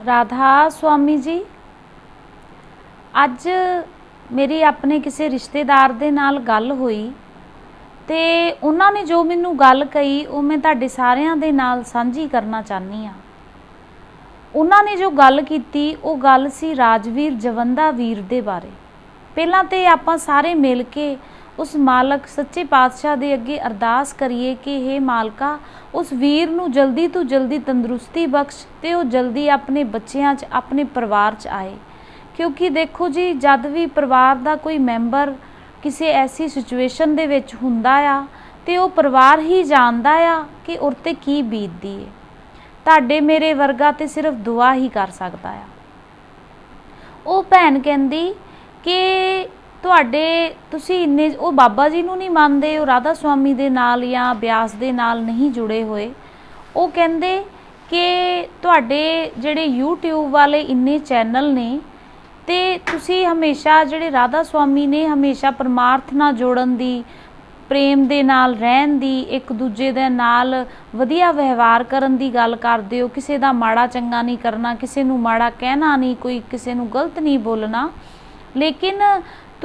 ਰਾਧਾ ਸਵਾਮੀ ਜੀ, ਅੱਜ ਮੇਰੀ ਆਪਣੇ ਕਿਸੇ ਰਿਸ਼ਤੇਦਾਰ ਦੇ ਨਾਲ ਗੱਲ ਹੋਈ ਤੇ ਉਹਨਾਂ ਨੇ ਜੋ ਮੈਨੂੰ ਗੱਲ ਕਹੀ, ਉਹ ਮੈਂ ਤੁਹਾਡੇ ਸਾਰਿਆਂ ਦੇ ਨਾਲ ਸਾਂਝੀ ਕਰਨਾ ਚਾਹਨੀ ਆ ਉਹਨਾਂ ਨੇ ਜੋ ਗੱਲ ਕੀਤੀ, ਉਹ ਗੱਲ ਸੀ ਰਾਜਵੀਰ ਜਵੰਦਾ ਵੀਰ ਦੇ ਬਾਰੇ। ਪਹਿਲਾਂ ਤੇ ਆਪਾਂ ਸਾਰੇ ਮਿਲ ਕੇ ਉਸ ਮਾਲਕ ਸੱਚੇ ਪਾਤਸ਼ਾਹ ਦੇ ਅੱਗੇ ਅਰਦਾਸ ਕਰੀਏ ਕਿ हे ਮਾਲਕਾ, ਉਸ ਵੀਰ ਨੂੰ ਜਲਦੀ ਤੋਂ ਜਲਦੀ ਤੰਦਰੁਸਤੀ ਬਖਸ਼ ਤੇ ਉਹ ਜਲਦੀ ਆਪਣੇ ਬੱਚਿਆਂ 'ਚ, ਆਪਣੇ ਪਰਿਵਾਰ 'ਚ ਆਏ। ਕਿਉਂਕਿ ਦੇਖੋ ਜੀ, ਜਦ ਵੀ ਪਰਿਵਾਰ ਦਾ ਕੋਈ ਮੈਂਬਰ ਕਿਸੇ ਐਸੀ ਸਿਚੁਏਸ਼ਨ ਦੇ ਵਿੱਚ ਹੁੰਦਾ ਆ ਤੇ ਉਹ ਪਰਿਵਾਰ ਹੀ ਜਾਣਦਾ ਆ ਕਿ ਉਰ ਤੇ ਕੀ ਬੀਤਦੀ ਹੈ ਤੁਹਾਡੇ ਮੇਰੇ ਵਰਗਾ ਤੇ ਸਿਰਫ ਦੁਆ ਹੀ ਕਰ ਸਕਦਾ ਆ। ਉਹ ਭੈਣ ਕਹਿੰਦੀ ਕਿ ਤੁਹਾਡੇ, ਤੁਸੀਂ ਇੰਨੇ, ਉਹ ਬਾਬਾ ਜੀ ਨੂੰ ਨਹੀਂ ਮੰਨਦੇ, ਉਹ ਰਾਧਾ ਸੁਆਮੀ ਦੇ ਨਾਲ ਜਾਂ ਬਿਆਸ ਦੇ ਨਾਲ ਨਹੀਂ ਜੁੜੇ ਹੋਏ। ਉਹ ਕਹਿੰਦੇ ਕਿ ਤੁਹਾਡੇ ਜਿਹੜੇ YouTube ਵਾਲੇ ਇੰਨੇ ਚੈਨਲ ਨੇ ਤੇ ਤੁਸੀਂ ਹਮੇਸ਼ਾ ਜਿਹੜੇ ਰਾਧਾ ਸੁਆਮੀ ਨੇ ਹਮੇਸ਼ਾ ਪਰਮਾਰਥ ਨਾਲ ਜੋੜਨ ਦੀ, ਪ੍ਰੇਮ ਦੇ ਨਾਲ ਰਹਿਣ ਦੀ, ਇੱਕ ਦੂਜੇ ਦੇ ਨਾਲ ਵਧੀਆ ਵਿਵਹਾਰ ਕਰਨ ਦੀ ਗੱਲ ਕਰਦੇ ਹੋ, ਕਿਸੇ ਦਾ ਮਾੜਾ ਚੰਗਾ ਨਹੀਂ ਕਰਨਾ, ਕਿਸੇ ਨੂੰ ਮਾੜਾ ਕਹਿਣਾ ਨਹੀਂ, ਕੋਈ ਕਿਸੇ ਨੂੰ ਗਲਤ ਨਹੀਂ ਬੋਲਣਾ। ਲੇਕਿਨ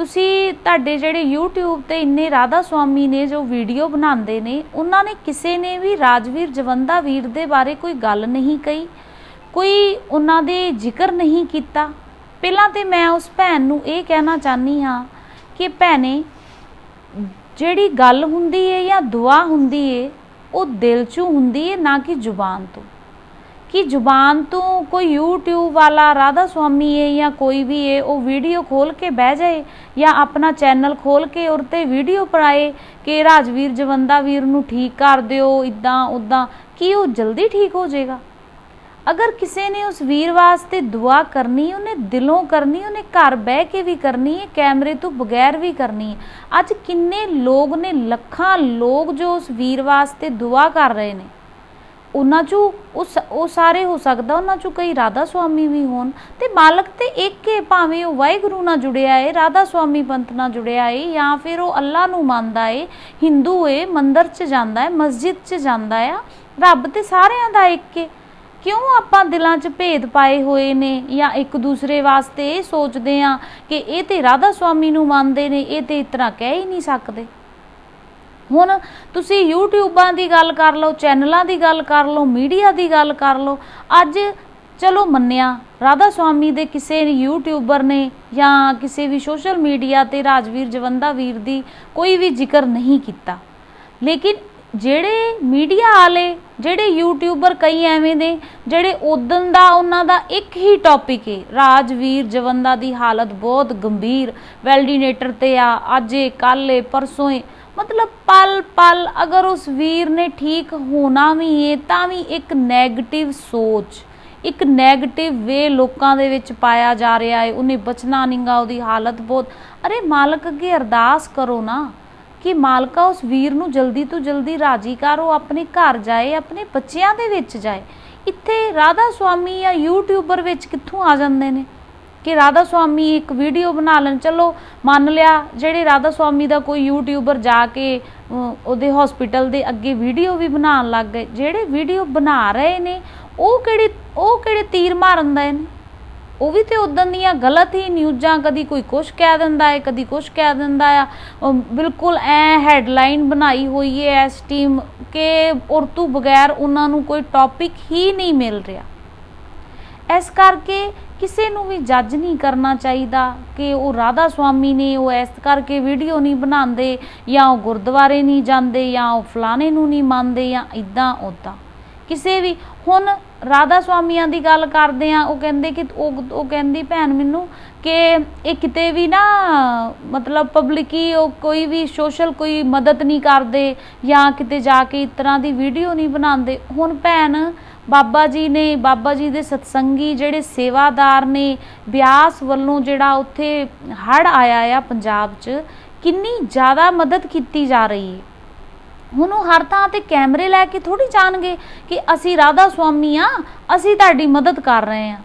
ਤੁਸੀਂ ਤੁਹਾਡੇ ਜਿਹੜੇ YouTube ਤੇ ਇੰਨੇ ਰਾਧਾ ਸੁਆਮੀ ਨੇ ਜੋ ਵੀਡੀਓ ਬਣਾਉਂਦੇ ਨੇ, ਉਹਨਾਂ ਨੇ ਕਿਸੇ ਨੇ ਵੀ ਰਾਜਵੀਰ ਜਵੰਦਾ ਵੀਰ ਦੇ ਬਾਰੇ ਕੋਈ ਗੱਲ ਨਹੀਂ ਕਹੀ? ਕੋਈ ਉਹਨਾਂ ਦੇ ਜ਼ਿਕਰ ਨਹੀਂ ਕੀਤਾ? ਪਹਿਲਾਂ ਤੇ ਮੈਂ ਉਸ ਭੈਣ ਨੂੰ ਇਹ ਕਹਿਣਾ ਚਾਹਨੀ ਹਾਂ ਕਿ ਭੈਣੇ, ਜਿਹੜੀ ਗੱਲ ਹੁੰਦੀ ਏ ਜਾਂ ਦੁਆ ਹੁੰਦੀ ਏ, ਉਹ ਦਿਲ 'ਚੋਂ ਹੁੰਦੀ ਏ ਨਾ ਕਿ ਜ਼ੁਬਾਨ ਤੋਂ। ਕਿ ਜ਼ੁਬਾਨ ਤੋਂ ਕੋਈ YouTube ਵਾਲਾ ਰਾਧਾ ਸੁਆਮੀ ਏ ਜਾਂ ਕੋਈ ਵੀ ਏ, ਉਹ ਵੀਡੀਓ ਖੋਲ ਕੇ ਬਹਿ ਜਾਏ ਜਾਂ ਆਪਣਾ ਚੈਨਲ ਖੋਲ ਕੇ ਉਰ ਤੇ ਵੀਡੀਓ ਪਾਏ ਕਿ ਰਾਜਵੀਰ ਜਵੰਦਾ ਵੀਰ ਨੂੰ ਠੀਕ ਕਰ ਦਿਓ, ਇਦਾਂ, ਉਦਾਂ, ਕੀ ਉਹ ਜਲਦੀ ਠੀਕ ਹੋ ਜਾਏਗਾ? ਅਗਰ ਕਿਸੇ ਨੇ ਉਸ ਵੀਰ ਵਾਸਤੇ ਦੁਆ ਕਰਨੀ, ਉਹਨੇ ਦਿਲੋਂ ਕਰਨੀ, ਉਹਨੇ ਘਰ ਬਹਿ ਕੇ ਵੀ ਕਰਨੀ ਹੈ ਕੈਮਰੇ ਤੋਂ ਬਗੈਰ ਵੀ ਕਰਨੀ ਹੈ ਅੱਜ ਕਿੰਨੇ ਲੋਕ ਨੇ, ਲੱਖਾਂ ਲੋਕ ਜੋ ਉਸ ਵੀਰ ਵਾਸਤੇ ਦੁਆ ਕਰ ਰਹੇ ਨੇ। ਉਹਨਾਂ ਚੋਂ ਸ, ਉਹ ਸਾਰੇ ਹੋ ਸਕਦਾ ਉਹਨਾਂ ਚੋਂ ਕਈ ਰਾਧਾ ਸੁਆਮੀ ਵੀ ਹੋਣ। ਤੇ ਬਾਲਕ ਤੇ ਇੱਕ ਹੈ ਭਾਵੇਂ ਉਹ ਵਾਹਿਗੁਰੂ ਨਾਲ ਜੁੜਿਆ ਏ, ਰਾਧਾ ਸੁਆਮੀ ਪੰਥ ਨਾਲ ਜੁੜਿਆ ਹੈ ਜਾਂ ਫਿਰ ਉਹ ਅੱਲਾ ਨੂੰ ਮੰਨਦਾ ਏ, ਹਿੰਦੂ ਏ, ਮੰਦਰ 'ਚ ਜਾਂਦਾ ਹੈ ਮਸਜਿਦ 'ਚ ਜਾਂਦਾ ਆ ਰੱਬ ਤੇ ਸਾਰਿਆਂ ਦਾ ਇੱਕ ਏ। ਕਿਉਂ ਆਪਾਂ ਦਿਲਾਂ 'ਚ ਭੇਦ ਪਾਏ ਹੋਏ ਨੇ ਜਾਂ ਇੱਕ ਦੂਸਰੇ ਵਾਸਤੇ ਇਹ ਸੋਚਦੇ ਆ ਕਿ ਇਹ ਤੇ ਰਾਧਾ ਸੁਆਮੀ ਨੂੰ ਮੰਨਦੇ ਨੇ, ਇਹ ਤੇ ਤਰ੍ਹਾਂ ਕਹਿ ਹੀ ਨਹੀਂ ਸਕਦੇ? ਹੁਣ ਤੁਸੀਂ ਯੂਟਿਊਬਾਂ ਦੀ ਗੱਲ ਕਰ ਲਓ, ਚੈਨਲਾਂ ਦੀ ਗੱਲ ਕਰ ਲਓ, ਮੀਡੀਆ ਦੀ ਗੱਲ ਕਰ ਲਓ, ਅੱਜ ਚਲੋ ਮੰਨਿਆ, ਰਾਧਾ ਸੁਆਮੀ ਦੇ ਕਿਸੇ ਯੂਟਿਊਬਰ ਨੇ ਜਾਂ ਕਿਸੇ ਵੀ ਸੋਸ਼ਲ ਮੀਡੀਆ ਤੇ ਰਾਜਵੀਰ ਜਵੰਦਾ ਵੀਰ ਦੀ ਕੋਈ ਵੀ ਜ਼ਿਕਰ ਨਹੀਂ ਕੀਤਾ। ਲੇਕਿਨ ਜਿਹੜੇ ਮੀਡੀਆ ਵਾਲੇ, ਜਿਹੜੇ ਯੂਟਿਊਬਰ ਕਈ ਐਵੇਂ ਦੇ, ਜਿਹੜੇ ਉਦੋਂ ਦਾ ਉਹਨਾਂ ਦਾ ਇੱਕ ਹੀ ਟੌਪਿਕ ਹੈ ਰਾਜਵੀਰ ਜਵੰਦਾ ਦੀ ਹਾਲਤ ਬਹੁਤ ਗੰਭੀਰ ਵੈਲਡੀਨੇਟਰ ਤੇ ਆ, ਅੱਜੇ ਕੱਲ੍ਹ ਪਰਸੋਂ ਏ। ਮਤਲਬ ਪਲ ਪਲ ਅਗਰ ਉਸ ਵੀਰ ਨੇ ਠੀਕ ਹੋਣਾ ਵੀ ਏ, ਤਾਂ ਵੀ ਇੱਕ 네ਗੇਟਿਵ ਸੋਚ, ਇੱਕ 네ਗੇਟਿਵ ਵੇ ਲੋਕਾਂ ਦੇ ਵਿੱਚ ਪਾਇਆ ਜਾ ਰਿਹਾ ਹੈ ਉਹਨੇ ਬਚਣਾ ਨਹੀਂਗਾ ਉਹਦੀ ਹਾਲਤ ਬਹੁਤ। ਅਰੇ ਮਾਲਕ ਅੱਗੇ ਅਰਦਾਸ ਕਰੋ ਨਾ। ਕਿ ਮਾਲਕਾ ਉਸ ਵੀਰ ਨੂੰ ਜਲਦੀ ਤੋਂ ਜਲਦੀ ਰਾਜੀ ਕਰ, ਉਹ ਆਪਣੇ ਘਰ ਜਾਏ, ਆਪਣੇ ਬੱਚਿਆਂ ਦੇ ਵਿੱਚ ਜਾਏ। ਇੱਥੇ ਰਾਧਾ ਸੁਆਮੀ ਜਾਂ ਯੂਟਿਊਬਰ ਵਿੱਚ ਕਿੱਥੋਂ ਆ ਜਾਂਦੇ ਨੇ? ਕਿ ਰਾਧਾ ਸੁਆਮੀ ਇੱਕ ਵੀਡੀਓ ਬਣਾ ਲੈਣ, ਚਲੋ ਮੰਨ ਲਿਆ ਜਿਹੜੇ ਰਾਧਾ ਸੁਆਮੀ ਦਾ ਕੋਈ ਯੂਟਿਊਬਰ ਜਾ ਕੇ ਉਹਦੇ ਹਸਪੀਟਲ ਦੇ ਅੱਗੇ ਵੀਡੀਓ ਵੀ ਬਣਾਉਣ ਲੱਗ ਗਏ। ਜਿਹੜੇ ਵੀਡੀਓ ਬਣਾ ਰਹੇ ਨੇ, ਉਹ ਕਿਹੜੇ ਉਹ ਕਿਹੜੇ ਤੀਰ ਮਾਰਨ ਦਾ ਨੇ? ਉਹ ਵੀ ਤੇ ਉਦੋਂ ਦੀਆਂ ਗਲਤ ਹੀ ਨਿਊਜ਼ਾਂ ਕਦੀ ਕੋਈ ਕੁਛ ਕਹਿ ਦਿੰਦਾ ਹੈ, ਕਦੀ ਕੁਛ ਕਹਿ ਦਿੰਦਾ ਆ। ਬਿਲਕੁਲ ਐ ਹੈਡਲਾਈਨ ਬਣਾਈ ਹੋਈ ਹੈ ਇਸ ਟੀਮ ਕਿ ਔਰਤੂ ਬਗੈਰ ਉਹਨਾਂ ਨੂੰ ਕੋਈ ਟੌਪਿਕ ਹੀ ਨਹੀਂ ਮਿਲ ਰਿਹਾ। ਇਸ ਕਰਕੇ ਕਿਸੇ ਨੂੰ ਵੀ ਜੱਜ ਨਹੀਂ ਕਰਨਾ ਚਾਹੀਦਾ ਕਿ ਉਹ ਰਾਧਾ ਸੁਆਮੀ ਨੇ ਉਹ ਇਸ ਕਰਕੇ ਵੀਡੀਓ ਨਹੀਂ ਬਣਾਉਂਦੇ ਜਾਂ ਉਹ ਗੁਰਦੁਆਰੇ ਨਹੀਂ ਜਾਂਦੇ ਜਾਂ ਉਹ ਫਲਾਣੇ ਨੂੰ ਨਹੀਂ ਮੰਨਦੇ ਜਾਂ ਇਦਾਂ ਉਦਾਂ ਕਿਸੇ ਵੀ ਹੁਣ ਰਾਧਾ ਸਵਾਮੀਆਂ ਦੀ ਗੱਲ ਕਰਦੇ ਆ, ਉਹ ਕਹਿੰਦੇ ਕਿ, ਉਹ ਉਹ ਕਹਿੰਦੀ ਭੈਣ ਮੈਨੂੰ ਕਿ ਇਹ ਕਿਤੇ ਵੀ ਨਾ, ਮਤਲਬ ਪਬਲਿਕੀ ਉਹ ਕੋਈ ਵੀ ਸੋਸ਼ਲ ਕੋਈ ਮਦਦ ਨਹੀਂ ਕਰਦੇ ਜਾਂ ਕਿਤੇ ਜਾ ਕੇ ਇਸ ਤਰ੍ਹਾਂ ਦੀ ਵੀਡੀਓ ਨਹੀਂ ਬਣਾਉਂਦੇ। ਹੁਣ ਭੈਣ ਬਾਬਾ ਜੀ ਨੇ, ਬਾਬਾ ਜੀ ਦੇ ਸਤਸੰਗੀ ਜਿਹੜੇ ਸੇਵਾਦਾਰ ਨੇ, ਬਿਆਸ ਵੱਲੋਂ ਜਿਹੜਾ ਉੱਥੇ ਹੜ ਆਇਆ ਆ ਪੰਜਾਬ 'ਚ, ਕਿੰਨੀ ਜ਼ਿਆਦਾ ਮਦਦ ਕੀਤੀ ਜਾ ਰਹੀ ਹੈ। ਹੁਣ ਉਹ ਹਰ ਥਾਂ ਤੇ ਕੈਮਰੇ ਲੈ ਕੇ ਥੋੜੀ ਜਾਣਗੇ ਕਿ ਅਸੀਂ ਰਾਧਾ ਸੁਆਮੀ ਆ, ਅਸੀਂ ਤੁਹਾਡੀ ਮਦਦ ਕਰ ਰਹੇ ਆ।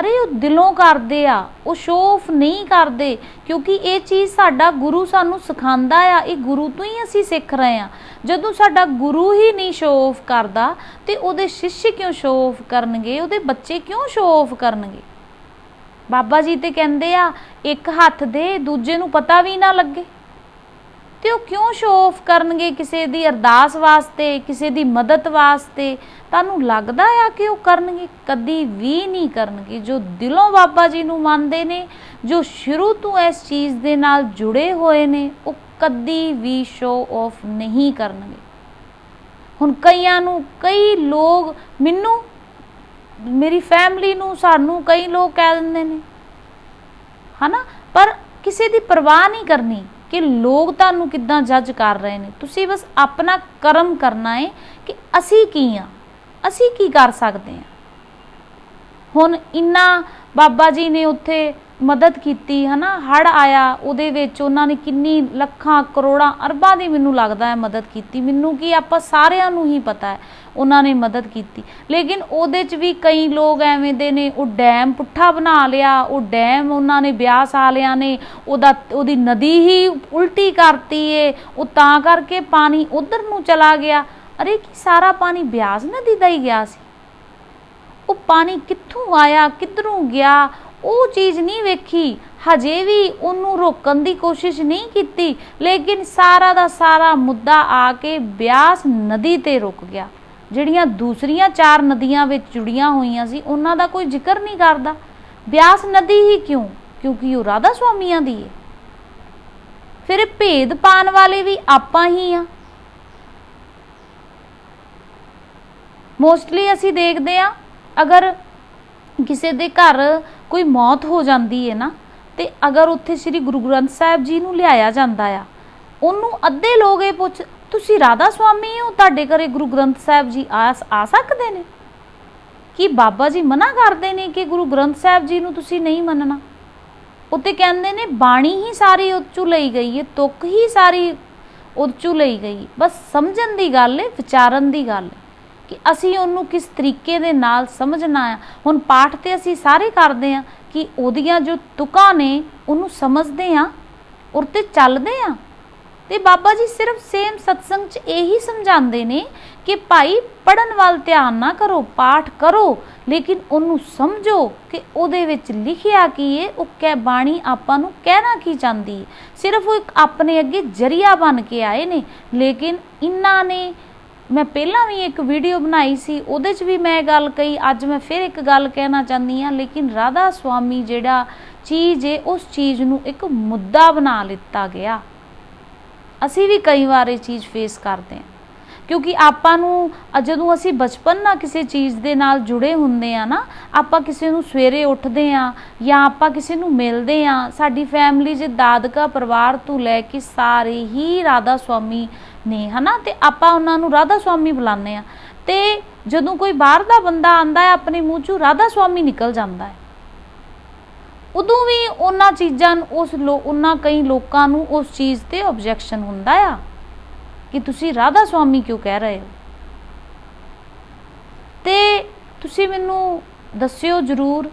ਅਰੇ ਉਹ ਦਿਲੋਂ ਕਰਦੇ ਆ, ਉਹ ਸ਼ੋਅ ਨਹੀਂ ਕਰਦੇ, ਕਿਉਂਕਿ ਇਹ ਚੀਜ਼ ਸਾਡਾ ਗੁਰੂ ਸਾਨੂੰ ਸਿਖਾਉਂਦਾ ਆ, ਇਹ ਗੁਰੂ ਤੋਂ ਹੀ ਅਸੀਂ ਸਿੱਖ ਰਹੇ ਆ। ਜਦੋਂ ਸਾਡਾ ਗੁਰੂ ਹੀ ਨਹੀਂ ਸ਼ੋਅ ਆਫ ਕਰਦਾ, ਤੇ ਉਹਦੇ ਸ਼ਿਸ਼ ਕਿਉਂ ਸ਼ੋਅ ਆਫ ਕਰਨਗੇ, ਉਹਦੇ ਬੱਚੇ ਕਿਉਂ ਸ਼ੋਅ ਆਫ ਕਰਨਗੇ? ਬਾਬਾ ਜੀ ਤੇ ਕਹਿੰਦੇ ਆ, ਇੱਕ ਹੱਥ ਦੇ, ਦੂਜੇ ਨੂੰ ਪਤਾ ਵੀ ਨਾ ਲੱਗੇ। ਤੇ ਉਹ ਕਿਉਂ ਸ਼ੋਅ ਆਫ ਕਰਨਗੇ ਕਿਸੇ ਦੀ ਅਰਦਾਸ ਵਾਸਤੇ, ਕਿਸੇ ਦੀ ਮਦਦ ਵਾਸਤੇ? ਤੁਹਾਨੂੰ ਲੱਗਦਾ ਆ ਕਿ ਉਹ ਕਰਨਗੇ? ਕਦੀ ਵੀ ਨਹੀਂ ਕਰਨਗੇ। ਜੋ ਦਿਲੋਂ ਬਾਬਾ ਜੀ ਨੂੰ ਮੰਨਦੇ ਨੇ, ਜੋ ਸ਼ੁਰੂ ਤੋਂ ਇਸ ਚੀਜ਼ ਦੇ ਨਾਲ ਜੁੜੇ ਹੋਏ ਨੇ, ਉਹ ਕਦੀ ਵੀ ਸ਼ੋਅ ਆਫ ਨਹੀਂ ਕਰਨਗੇ। ਹੁਣ ਕਈਆਂ ਨੂੰ, ਕਈ ਲੋਕ ਮੈਨੂੰ, ਮੇਰੀ ਫੈਮਿਲੀ ਨੂੰ ਸਾਨੂੰ ਕਈ ਲੋਕ ਕਹਿ ਦਿੰਦੇ ਨੇ। ਹਨਾ? ਪਰ ਕਿਸੇ ਦੀ ਪਰਵਾਹ ਨਹੀਂ ਕਰਨੀ। ਕਿ ਲੋਕ ਤੁਹਾਨੂੰ ਕਿੱਦਾਂ ਜੱਜ ਕਰ ਰਹੇ ਨੇ? ਤੁਸੀਂ ਬਸ ਆਪਣਾ ਕਰਮ ਕਰਨਾ ਹੈ ਕਿ ਅਸੀਂ ਕੀ ਆ? ਅਸੀਂ ਕੀ ਕਰ ਸਕਦੇ ਆ? ਹੁਣ ਇੰਨਾ ਬਾਬਾ ਜੀ ਨੇ ਉੱਥੇ ਮਦਦ ਕੀਤੀ, ਹਨਾ? ਹੜ ਆਇਆ, ਉਹਦੇ ਵਿੱਚ ਉਹਨਾਂ ਨੇ ਕਿੰਨੀ ਲੱਖਾਂ, ਕਰੋੜਾਂ, ਅਰਬਾਂ ਦੀ ਮੈਨੂੰ ਲੱਗਦਾ ਹੈ ਮਦਦ ਕੀਤੀ। ਮੈਨੂੰ ਕੀ ਆਪਾਂ ਸਾਰਿਆਂ ਨੂੰ ਹੀ ਪਤਾ ਹੈ, ਉਹਨਾਂ ਨੇ ਮਦਦ ਕੀਤੀ। ਲੇਕਿਨ ਉਹਦੇ 'ਚ ਵੀ ਕਈ ਲੋਕ ਐਵੇਂ ਦੇ ਨੇ, ਉਹ ਡੈਮ ਪੁੱਠਾ ਬਣਾ ਲਿਆ, ਉਹ ਡੈਮ ਉਹਨਾਂ ਨੇ ਬਿਆਸ ਵਾਲਿਆਂ ਨੇ, ਉਹਦਾ, ਉਹਦੀ ਨਦੀ ਹੀ ਉਲਟੀ ਕਰਤੀ ਏ, ਉਹ ਤਾਂ ਕਰਕੇ ਪਾਣੀ ਉਧਰ ਨੂੰ ਚਲਾ ਗਿਆ। ਅਰੇ ਕੀ ਸਾਰਾ ਪਾਣੀ ਬਿਆਸ ਨਦੀ ਦਾ ਹੀ ਗਿਆ ਸੀ? ਉਹ ਪਾਣੀ ਕਿੱਥੋਂ ਆਇਆ, ਕਿੱਧਰੋਂ ਗਿਆ, ਉਹ ਚੀਜ਼ ਨਹੀਂ ਵੇਖੀ। ਹਜੇ ਵੀ ਉਹਨੂੰ ਰੋਕਣ ਦੀ ਕੋਸ਼ਿਸ਼ ਨਹੀਂ ਕੀਤੀ, ਲੇਕਿਨ ਸਾਰਾ ਦਾ ਸਾਰਾ ਮੁੱਦਾ ਆ ਕੇ ਬਿਆਸ ਨਦੀ ਤੇ ਰੁਕ ਗਿਆ। ਜਿਹੜੀਆਂ ਦੂਸਰੀਆਂ ਚਾਰ ਨਦੀਆਂ ਵਿੱਚ ਜੁੜੀਆਂ ਹੋਈਆਂ ਸੀ, ਉਹਨਾਂ ਦਾ ਕੋਈ ਜ਼ਿਕਰ ਨਹੀਂ ਕਰਦਾ। ਬਿਆਸ ਨਦੀ ਹੀ ਕਿਉਂ? ਕਿਉਂਕਿ ਉਹ ਰਾਧਾ ਸੁਆਮੀਆਂ ਦੀ ਹੈ ਫਿਰ ਭੇਦ ਪਾਣ ਵਾਲੇ ਵੀ ਆਪਾਂ ਹੀ ਆ। ਮੋਸਟਲੀ ਅਸੀਂ ਦੇਖਦੇ ਆ ਅਗਰ ਕਿਸੇ ਦੇ ਘਰ ਕੋਈ ਮੌਤ ਹੋ ਜਾਂਦੀ ਹੈ ਨਾ, ਤੇ ਅਗਰ ਉੱਥੇ ਸ੍ਰੀ ਗੁਰੂ ਗ੍ਰੰਥ ਸਾਹਿਬ ਜੀ ਨੂੰ ਲਿਆਇਆ ਜਾਂਦਾ ਆ, ਉਹਨੂੰ ਅੱਧੇ ਲੋਕ ਇਹ ਪੁੱਛ, ਤੁਸੀਂ ਰਾਧਾ ਸੁਆਮੀ ਹੋ? ਤੁਹਾਡੇ ਘਰੇ ਗੁਰੂ ਗ੍ਰੰਥ ਸਾਹਿਬ ਜੀ ਆ ਆ ਸਕਦੇ ਨੇ? ਕੀ ਬਾਬਾ ਜੀ ਮਨਾ ਕਰਦੇ ਨੇ ਕਿ ਗੁਰੂ ਗ੍ਰੰਥ ਸਾਹਿਬ ਜੀ ਨੂੰ ਤੁਸੀਂ ਨਹੀਂ ਮੰਨਣਾ? ਉੱਤੇ ਕਹਿੰਦੇ ਨੇ, ਬਾਣੀ ਹੀ ਸਾਰੀ ਉੱਚੂ ਲਈ ਗਈ ਹੈ, ਤੁਕ ਹੀ ਸਾਰੀ ਉੱਚੂ ਲਈ ਗਈ ਬਸ ਸਮਝਣ ਦੀ ਗੱਲ ਹੈ, ਵਿਚਾਰਨ ਦੀ ਗੱਲ ਹੈ। ਕਿ ਅਸੀਂ ਉਹਨੂੰ ਕਿਸ ਤਰੀਕੇ ਦੇ ਨਾਲ ਸਮਝਣਾ ਆ। ਹੁਣ ਪਾਠ ਤੇ ਅਸੀਂ ਸਾਰੇ ਕਰਦੇ ਆ ਕਿ ਉਹਦੀਆਂ ਜੋ ਤੁਕਾਂ ਨੇ, ਉਹਨੂੰ ਸਮਝਦੇ ਆ ਔਰ ਤੇ ਚੱਲਦੇ ਆ। ਤੇ ਬਾਬਾ ਜੀ ਸਿਰਫ ਸੇਮ ਸਤਸੰਗ 'ਚ ਇਹੀ ਸਮਝਾਉਂਦੇ ਨੇ ਕਿ ਭਾਈ ਪੜਨ ਵੱਲ ਧਿਆਨ ਨਾ ਕਰੋ, ਪਾਠ ਕਰੋ, ਲੇਕਿਨ ਉਹਨੂੰ ਸਮਝੋ ਕਿ ਉਹਦੇ ਵਿੱਚ ਲਿਖਿਆ ਕੀ ਹੈ ਉਹ ਕਹਿ ਬਾਣੀ ਆਪਾਂ ਨੂੰ ਕਹਿਣਾ ਕੀ ਚਾਹੁੰਦੀ ਹੈ ਸਿਰਫ ਉਹ ਇੱਕ ਆਪਣੇ ਅੱਗੇ ਜਰੀਆ ਬਣ ਕੇ ਆਏ ਨੇ, ਲੇਕਿਨ ਇਹਨਾਂ ਨੇ ਮੈਂ ਪਹਿਲਾਂ ਵੀ ਇੱਕ ਵੀਡੀਓ ਬਣਾਈ ਸੀ, ਉਹਦੇ 'ਚ ਵੀ ਮੈਂ ਗੱਲ ਕਹੀ, ਅੱਜ ਮੈਂ ਫਿਰ ਇੱਕ ਗੱਲ ਕਹਿਣਾ ਚਾਹੁੰਦੀ ਆ ਲੇਕਿਨ ਰਾਧਾ ਸੁਆਮੀ ਜਿਹੜਾ ਚੀਜ਼ ਏ, ਉਸ ਚੀਜ਼ ਨੂੰ ਇੱਕ ਮੁੱਦਾ ਬਣਾ ਲਿੱਤਾ ਗਿਆ। ਅਸੀਂ ਵੀ ਕਈ ਵਾਰ ਇਹ ਚੀਜ਼ ਫੇਸ ਕਰਦੇ ਹਾਂ, ਕਿਉਂਕਿ ਆਪਾਂ ਨੂੰ ਜਦੋਂ ਅਸੀਂ ਬਚਪਨ ਨਾਲ ਕਿਸੇ ਚੀਜ਼ ਦੇ ਨਾਲ ਜੁੜੇ ਹੁੰਦੇ ਆ ਨਾ, ਆਪਾਂ ਕਿਸੇ ਨੂੰ ਸਵੇਰੇ ਉੱਠਦੇ ਆ ਜਾਂ ਆਪਾਂ ਕਿਸੇ ਨੂੰ ਮਿਲਦੇ ਆ ਸਾਡੀ ਫੈਮਿਲੀ 'ਚ ਦਾਦਕਾ ਪਰਿਵਾਰ ਤੋਂ ਲੈ ਕੇ ਸਾਰੇ ਹੀ ਰਾਧਾ ਸੁਆਮੀ ਨੇ, ਹਨਾ? ਤੇ ਆਪਾਂ ਉਹਨਾਂ ਨੂੰ ਰਾਧਾ ਸੁਆਮੀ ਬੁਲਾਉਂਦੇ ਆ ਤੇ ਜਦੋਂ ਕੋਈ ਬਾਹਰ ਦਾ ਬੰਦਾ ਆਂਦਾ ਹੈ, ਆਪਣੇ ਮੂੰਹ 'ਚੋਂ ਰਾਧਾ ਸੁਆਮੀ ਨਿਕਲ ਜਾਂਦਾ ਹੈ। ਉਦੋਂ ਵੀ ਉਹਨਾਂ ਚੀਜ਼ਾਂ ਨੂੰ, ਉਸ ਉਹਨਾਂ ਕਈ ਲੋਕਾਂ ਨੂੰ ਉਸ ਚੀਜ਼ ਤੇ ਆਬਜੈਕਸ਼ਨ ਹੁੰਦਾ ਆ ਕਿ ਤੁਸੀਂ ਰਾਧਾ ਸੁਆਮੀ ਕਿਉਂ ਕਹਿ ਰਹੇ ਹੋ? ਤੇ ਤੁਸੀਂ ਮੈਨੂੰ ਦੱਸਿਓ ਜਰੂਰ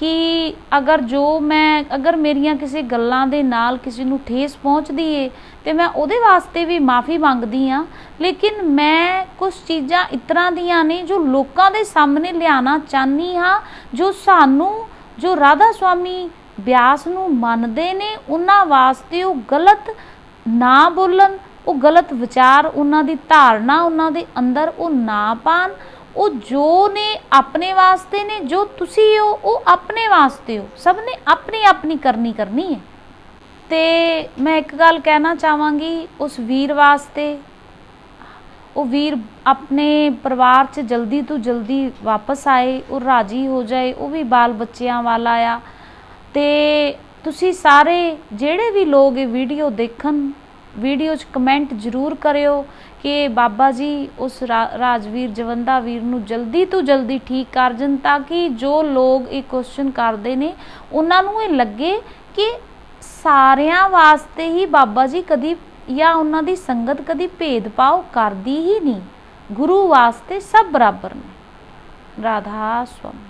ਕਿ ਅਗਰ ਜੋ ਮੈਂ, ਅਗਰ ਮੇਰੀਆਂ ਕਿਸੇ ਗੱਲਾਂ ਦੇ ਨਾਲ ਕਿਸੇ ਨੂੰ ਠੇਸ ਪਹੁੰਚਦੀ ਏ, ਤੇ ਮੈਂ ਉਹਦੇ ਵਾਸਤੇ ਵੀ ਮਾਫੀ ਮੰਗਦੀ ਆ। ਲੇਕਿਨ ਮੈਂ ਕੁਝ ਚੀਜ਼ਾਂ ਇਤਰਾ ਦੀਆਂ ਨੇ ਜੋ ਲੋਕਾਂ ਦੇ ਸਾਹਮਣੇ ਲਿਆਣਾ ਚਾਹਨੀ ਹਾਂ ਜੋ ਸਾਨੂੰ, ਜੋ ਰਾਧਾ ਸੁਆਮੀ ਬਿਆਸ ਨੂੰ ਮੰਨਦੇ ਨੇ, ਉਹਨਾਂ ਵਾਸਤੇ ਉਹ ਗਲਤ ਨਾ ਬੋਲਣ, ਉਹ ਗਲਤ ਵਿਚਾਰ ਉਹਨਾਂ ਦੀ ਧਾਰਨਾ ਉਹਨਾਂ ਦੇ ਅੰਦਰ ਉਹ ਨਾ ਪਾਣ ਉਹ ਜੋ ਨੇ ਆਪਣੇ ਵਾਸਤੇ ਨੇ, ਜੋ ਤੁਸੀਂ ਹੋ, ਉਹ ਆਪਣੇ ਵਾਸਤੇ ਹੋ। ਸਭ ਨੇ ਆਪਣੀ ਆਪਣੀ ਕਰਨੀ ਕਰਨੀ ਹੈ। ਤੇ ਮੈਂ ਇੱਕ ਗੱਲ ਕਹਿਣਾ ਚਾਹਾਂਗੀ, ਉਸ ਵੀਰ ਵਾਸਤੇ। ਉਹ ਵੀਰ ਆਪਣੇ ਪਰਿਵਾਰ 'ਚ ਜਲਦੀ ਤੋਂ ਜਲਦੀ ਵਾਪਸ ਆਏ, ਉਹ ਰਾਜੀ ਹੋ ਜਾਏ, ਉਹ ਵੀ ਬਾਲ ਬੱਚਿਆਂ ਵਾਲਾ ਆ ਤੇ ਤੁਸੀਂ ਸਾਰੇ ਜਿਹੜੇ ਵੀ ਲੋਕ ਇਹ ਵੀਡੀਓ ਦੇਖਣ ਵੀਡੀਓ 'ਚ ਕਮੈਂਟ ਜ਼ਰੂਰ ਕਰਿਓ ਕਿ ਬਾਬਾ ਜੀ ਉਸ ਰਾਜਵੀਰ, ਜਵੰਦਾ ਵੀਰ ਨੂੰ ਜਲਦੀ ਤੋਂ ਜਲਦੀ ਠੀਕ ਕਰ ਜਨ ਤਾਂ ਕਿ ਜੋ ਲੋਕ ਇਹ ਕੁਐਸਚਨ ਕਰਦੇ ਨੇ, ਉਹਨਾਂ ਨੂੰ ਇਹ ਲੱਗੇ ਕਿ ਸਾਰਿਆਂ ਵਾਸਤੇ ਹੀ ਬਾਬਾ ਜੀ ਕਦੀ ਜਾਂ ਉਹਨਾਂ ਦੀ ਸੰਗਤ ਕਦੀ ਭੇਦਭਾਵ ਕਰਦੀ ਹੀ ਨਹੀਂ। ਗੁਰੂ ਵਾਸਤੇ ਸਭ ਬਰਾਬਰ ਨੇ। ਰਾਧਾ ਸਵਾਮੀ।